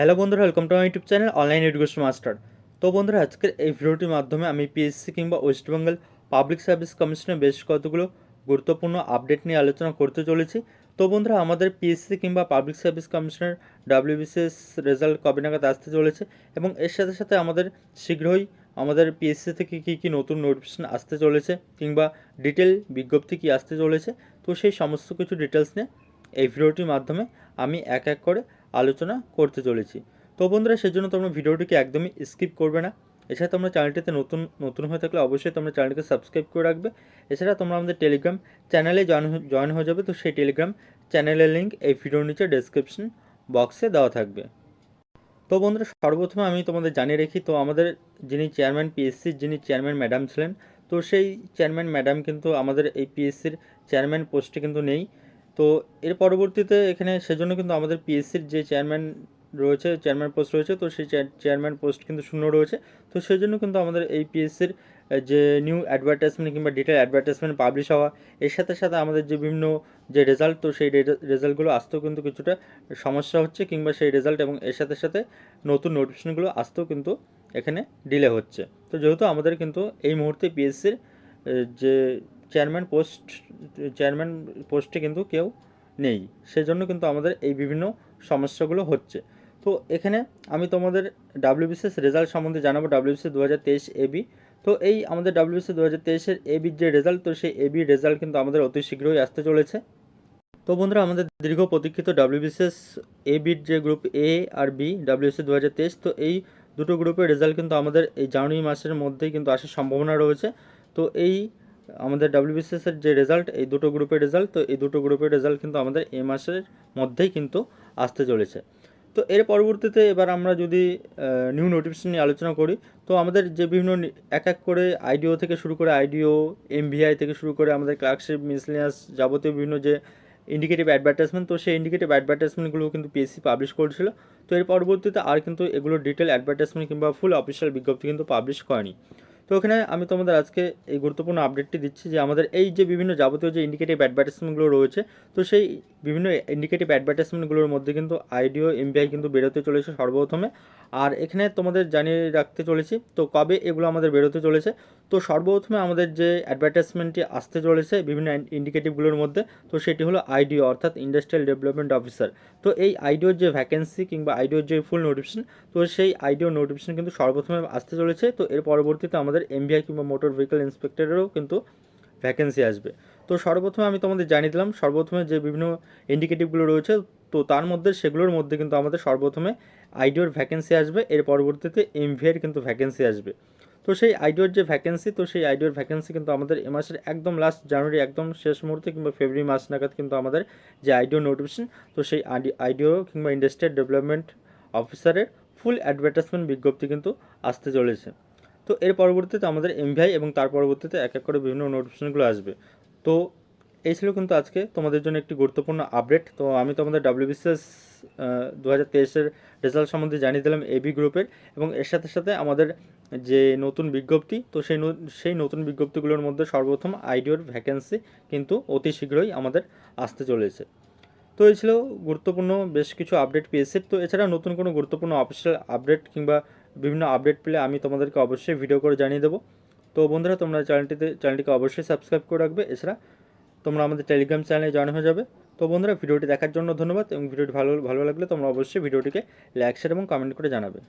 Hello বন্ধুরা welcome to my YouTube channel online education master তো বন্ধুরা, আজকের এই ভিডিওটির মাধ্যমে আমি পিএসসি কিংবা ওয়েস্ট বেঙ্গল পাবলিক সার্ভিস কমিশনের বেশ কতগুলো গুরুত্বপূর্ণ আপডেট নিয়ে আলোচনা করতে চলেছি। তো বন্ধুরা, আমাদের পিএসসি কিংবা পাবলিক সার্ভিস কমিশনের ডাব্লিউবিসিএস রেজাল্ট কবে নাগাদ আসতে চলেছে এবং এর সাথে সাথে আমাদের শীঘ্রই আমাদের পিএসসি থেকে কী কী নতুন নোটিফিকেশন আসতে চলেছে কিংবা ডিটেল বিজ্ঞপ্তি কী আসতে চলেছে, তো সেই সমস্ত কিছু ডিটেলস নিয়ে এই ভিডিওটির মাধ্যমে আমি এক এক করে আলোচনা করতে চলেছি। তো বন্ধুরা, সেজন্য তোমরা ভিডিওটিকে একদমই স্কিপ করবে না। এছাড়া তোমরা চ্যানেলটিতে নতুন নতুন হয়ে থাকলে অবশ্যই তোমরা চ্যানেলটিকে সাবস্ক্রাইব করে রাখবে। এছাড়া তোমরা আমাদের টেলিগ্রাম চ্যানেলে জয়েন জয়েন হয়ে যাবে। তো সেই টেলিগ্রাম চ্যানেলের লিঙ্ক এই ভিডিওর নিচে ডেসক্রিপশন বক্সে দেওয়া থাকবে। তো বন্ধুরা, সর্বপ্রথমে আমি তোমাদের জানিয়ে রাখি, তো আমাদের যিনি চেয়ারম্যান পিএসসির যিনি চেয়ারম্যান ম্যাডাম ছিলেন, তো সেই চেয়ারম্যান ম্যাডাম কিন্তু আমাদের এই পিএসসির চেয়ারম্যান পোস্টে কিন্তু নেই। তো এর পরবর্তীতে এখানে সেজন্য কিন্তু আমাদের পিএসসির যে চেয়ারম্যান রয়েছে চেয়ারম্যান পোস্ট রয়েছে, তো সেই চেয়ারম্যান পোস্ট কিন্তু শূন্য রয়েছে। তো সেই জন্য কিন্তু আমাদের এই পিএসসির যে নিউ অ্যাডভার্টাইজমেন্ট কিংবা ডিটেল অ্যাডভার্টাইজমেন্ট পাবলিশ হওয়া, এর সাথে সাথে আমাদের যে বিভিন্ন যে রেজাল্ট তো সেই রেজাল্টগুলো আসতেও কিন্তু কিছুটা সমস্যা হচ্ছে কিংবা সেই রেজাল্ট এবং এর সাথে সাথে নতুন নোটিফিকেশনগুলো আসতেও কিন্তু এখানে ডিলে হচ্ছে। তো যেহেতু আমাদের কিন্তু এই মুহূর্তে পিএসসির যে চেয়ারম্যান পোস্ট চেয়ারম্যান পোস্টে কিন্তু কেউ নেই। সেজন্য কিন্তু আমাদের এই বিভিন্ন সমস্যাগুলো হচ্ছে। তো এখানে আমি তোমাদের ডাব্লিউবিসিএস রেজাল্ট সম্বন্ধে জানাব ডাব্লিউবিসিএস দু হাজার তেইশ এবি তো এই আমাদের ডাব্লিউবিসি দু হাজার তেইশের এবির যে রেজাল্ট তো সেই এবি রেজাল্ট কিন্তু আমাদের অতি শীঘ্রই আসতে চলেছে। তো বন্ধুরা, আমাদের দীর্ঘ প্রতীক্ষিত ডাব্লিউবিসিএস এবির যে গ্রুপ এ আর বি ডাব্লিউবিসি দু হাজার তেইশ, তো এই দুটো গ্রুপের রেজাল্ট কিন্তু আমাদের এই জানুয়ারি মাসের মধ্যেই কিন্তু আসার সম্ভাবনা রয়েছে। তো এই আমাদের ডাব্লিউবিসিএসের যে রেজাল্ট এই দুটো গ্রুপের রেজাল্ট তো এই দুটো গ্রুপের রেজাল্ট কিন্তু আমাদের এ মাসের মধ্যেই কিন্তু আসতে চলেছে। তো এর পরবর্তীতে এবার আমরা যদি নিউ নোটিফিকেশন নিয়ে আলোচনা করি, তো আমাদের যে বিভিন্ন এক এক করে আইডিও থেকে শুরু করে আইডিও এমভিআই থেকে শুরু করে আমাদের ক্লার্কশিপ মিসলিনিয়াস যাবতীয় বিভিন্ন যে ইন্ডিকেটিভ অ্যাডভার্টাইজমেন্ট তো সেই ইন্ডিকেটিভ অ্যাডভার্টাইজমেন্টগুলো কিন্তু পিএসসি পাবলিশ করেছিল। তো এর পরবর্তীতে আর কিন্তু এগুলো ডিটেল অ্যাডভার্টাইজমেন্ট কিংবা ফুল অফিসিয়াল বিজ্ঞপ্তি কিন্তু পাবলিশ করেনি। তো ওখানে আমি তোমাদের আজকে এই গুরুত্বপূর্ণ আপডেটটি দিচ্ছি যে আমাদের এই যে বিভিন্ন যাবতীয় যে ইন্ডিকেটিভ অ্যাডভার্টাইজমেন্টগুলো রয়েছে, তো সেই বিভিন্ন ইন্ডিকেটিভ অ্যাডভার্টাইজমেন্টগুলোর মধ্যে কিন্তু আইডিও এমবিআই কিন্তু বেরোতে চলেছে সর্বপ্রথমে। আর এখানে তোমাদের জানিয়ে রাখতে চলেছি, তো কবে এগুলো আমাদের বেরোতে চলেছে? তো সর্বপ্রথমে আমাদের যে অ্যাডভার্টাইজমেন্টটি আসতে চলেছে বিভিন্ন ইন্ডিকেটিভগুলোর মধ্যে, তো সেটি হলো আইডিও অর্থাৎ ইন্ডাস্ট্রিয়াল ডেভেলপমেন্ট অফিসার তো এই আইডিওর যে ভ্যাকেন্সি কিংবা আইডিওর যে ফুল নোটিফিকেশন তো সেই আইডিও নোটিফিকেশন কিন্তু সর্বপ্রথমে আসতে চলেছে, তো এর পরবর্তীতে আমাদের এমভিআই কিংবা মোটর ভেহিকল ইন্সপেক্টরেরও কিন্তু ভ্যাকেন্সি আসবে। তো সর্বপ্রথমে আমি তোমাদের জানিয়ে দিলাম, সর্বপ্রথমে যে বিভিন্ন ইন্ডিকেটিভগুলো রয়েছে, তো তার মধ্যে সেগুলোর মধ্যে কিন্তু আমাদের সর্বপ্রথমে আইডিওর ভ্যাকেন্সি আসবে, এর পরবর্তীতে এমভিআইয়ের কিন্তু ভ্যাকেন্সি আসবে। তো সেই আইডিওর যে ভ্যাকেন্সি তো সেই আইডিওর ভ্যাকেন্সি কিন্তু আমাদের এ মাসের একদম লাস্ট জানুয়ারি একদম শেষ মুহূর্তে কিংবা ফেব্রুয়ারি মাস নাগাদ কিন্তু আমাদের যে আইডিও নোটিফিকেশন তো সেই আইডিও কিংবা ইন্ডাস্ট্রিয়াল ডেভেলপমেন্ট অফিসারের ফুল অ্যাডভার্টাইজমেন্ট বিজ্ঞপ্তি কিন্তু আসতে চলেছে। তো এর পরবর্তীতে আমাদের এমভিআই এবং তার পরবর্তীতে এক এক করে বিভিন্ন নোটিফিকেশনগুলো আসবে। তো এই ছিল কিন্তু আজকে তোমাদের জন্য একটি গুরুত্বপূর্ণ আপডেট তো আমি তোমাদের ডাব্লিউবিসিএস দু হাজার তেইশের রেজাল্ট সম্বন্ধে জানিয়ে দিলাম এবি গ্রুপের এবং এর সাথে সাথে আমাদের যে নতুন বিজ্ঞপ্তি, তো সেই সেই নতুন বিজ্ঞপ্তিগুলোর মধ্যে সর্বপ্রথম আইডিওর ভ্যাকেন্সি কিন্তু অতি শীঘ্রই আমাদের আসতে চলেছে। তো এই ছিল গুরুত্বপূর্ণ বেশ কিছু আপডেট পেয়েছে। তো এছাড়া নতুন কোনো গুরুত্বপূর্ণ অফিসিয়াল আপডেট কিংবা বিভিন্ন আপডেট পেলে আমি তোমাদেরকে অবশ্যই ভিডিও করে জানিয়ে দেবো। তো বন্ধুরা, তোমরা চ্যানেলটিতে, চ্যানেলটিকে অবশ্যই সাবস্ক্রাইব করে রাখবে। এছাড়া তোমরা আমাদের টেলিগ্রাম চ্যানেলে জয়েন হয়ে যাবে। তো বন্ধুরা, ভিডিওটি দেখার জন্য ধন্যবাদ এবং ভিডিওটি ভালো ভালো লাগলে তোমরা অবশ্যই ভিডিওটিকে লাইক শেয়ার এবং কমেন্ট করে জানাবে।